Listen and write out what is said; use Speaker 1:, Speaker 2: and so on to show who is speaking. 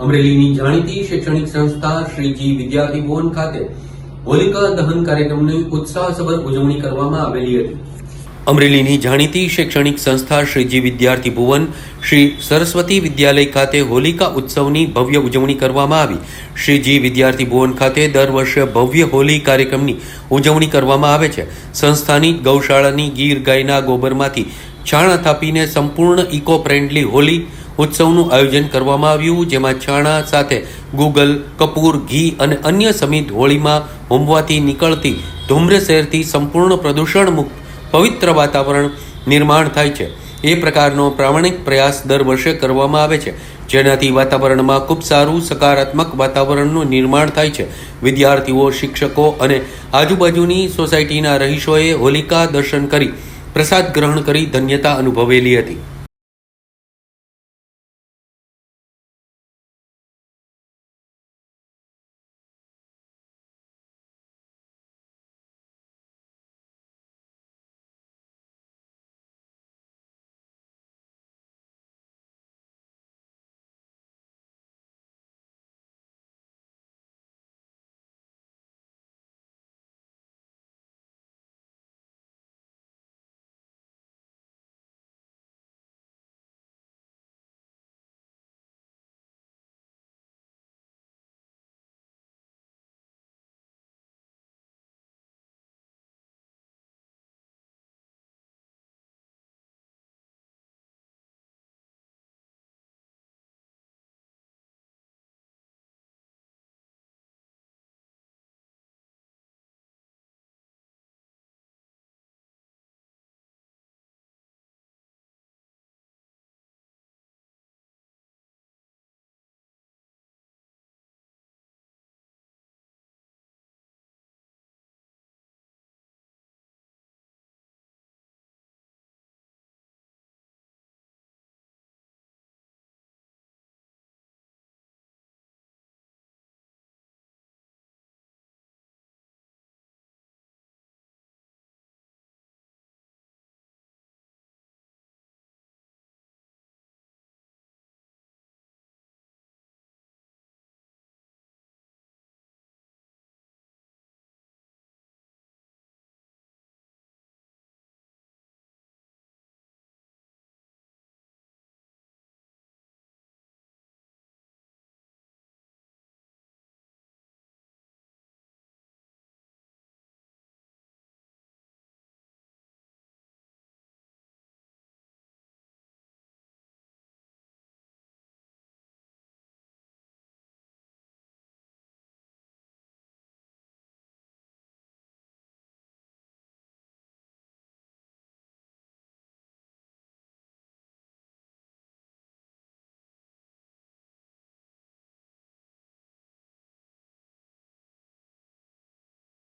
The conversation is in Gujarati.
Speaker 1: અમરેલીની જાણીતી શૈક્ષણિક સંસ્થા શ્રીજી વિદ્યાર્થી ભવન ખાતે હોલિકા દહન કાર્યક્રમની ઉત્સાહસભર ઉજવણી કરવામાં આવેલી હતી. અમરેલીની જાણીતી શૈક્ષણિક સંસ્થા શ્રીજી વિદ્યાર્થી ભુવન શ્રી સરસ્વતી વિદ્યાલય ખાતે હોલિકા ઉત્સવની ભવ્ય ઉજવણી કરવામાં આવી. શ્રીજી વિદ્યાર્થી ભુવન ખાતે દર વર્ષે ભવ્ય હોલી કાર્યક્રમની ઉજવણી કરવામાં આવે છે. સંસ્થાની ગૌશાળાની ગીર ગાયના ગોબરમાંથી છાણા થાપીને સંપૂર્ણ ઇકો ફ્રેન્ડલી હોલી ઉત્સવનું આયોજન કરવામાં આવ્યું. જેમાં છાણા સાથે ગૂગલ, કપૂર, ઘી અને અન્ય સમિત હોળીમાં હોમવાથી નીકળતી ધૂમ્ર શહેરથી સંપૂર્ણ પ્રદૂષણ મુક્ત પવિત્ર વાતાવરણ નિર્માણ થાય છે. એ પ્રકારનો પ્રામાણિક પ્રયાસ દર વર્ષે કરવામાં આવે છે. જેનાથી વાતાવરણમાં ખૂબ સારું સકારાત્મક વાતાવરણનું નિર્માણ થાય છે. વિદ્યાર્થીઓ, શિક્ષકો અને આજુબાજુની સોસાયટીના રહીશોએ હોલિકા દર્શન કરી પ્રસાદ ગ્રહણ કરી ધન્યતા અનુભવેલી હતી.